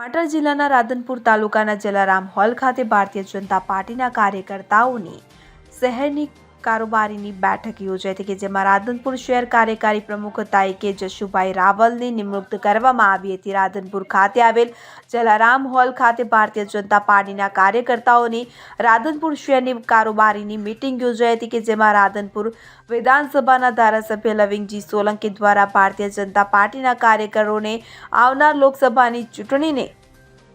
પાટણ જિલ્લાના રાધનપુર તાલુકાના જલારામ હોલ ખાતે ભારતીય જનતા પાર્ટીના કાર્યકર્તાઓની શહેરની કારોબારીની બેઠક યોજાઈ હતી કે જેમાં રાધનપુર શહેર કાર્યકારી પ્રમુખ તરીકે જશુભાઈ રાવલની નિમણૂક કરવામાં આવી હતી. રાધનપુર ખાતે આવેલ જલારામ હોલ ખાતે ભારતીય જનતા પાર્ટીના કાર્યકર્તાઓની રાધનપુર શહેરની કારોબારીની મિટિંગ યોજાઈ હતી કે જેમાં રાધનપુર વિધાનસભાના ધારાસભ્ય લવિંગજી સોલંકી દ્વારા ભારતીય જનતા પાર્ટીના કાર્યકરોને આવનાર લોકસભાની ચૂંટણીને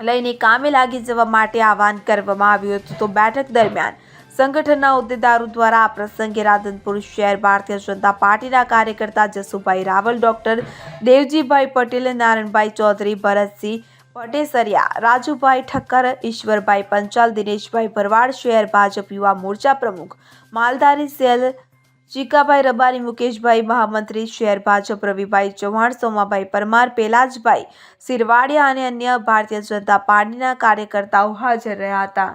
લઈને કામે લાગી જવા માટે આહવાન કરવામાં આવ્યું હતું. તો બેઠક દરમિયાન સંગઠનના હોદ્દેદારો દ્વારા આ પ્રસંગે રાધનપુર શહેર ભારતીય જનતા પાર્ટીના કાર્યકર્તા જસુભાઈ રાવલ, ડોક્ટર દેવજીભાઈ પટેલ, નારાયણભાઈ ચૌધરી, ભરતસિંહ પટેસરિયા, રાજુભાઈ ઠક્કર, ઈશ્વરભાઈ પંચાલ, દિનેશભાઈ ભરવાડ, શહેર ભાજપ યુવા મોરચા પ્રમુખ, માલધારી સેલ ચીકાભાઈ રબારી, મુકેશભાઈ મહામંત્રી, શહેર ભાજપ રવિભાઈ ચૌહાણ, સોમાભાઈ પરમાર, પેલાજભાઈ સિરવાડિયા અને અન્ય ભારતીય જનતા પાર્ટીના કાર્યકર્તાઓ હાજર રહ્યા હતા.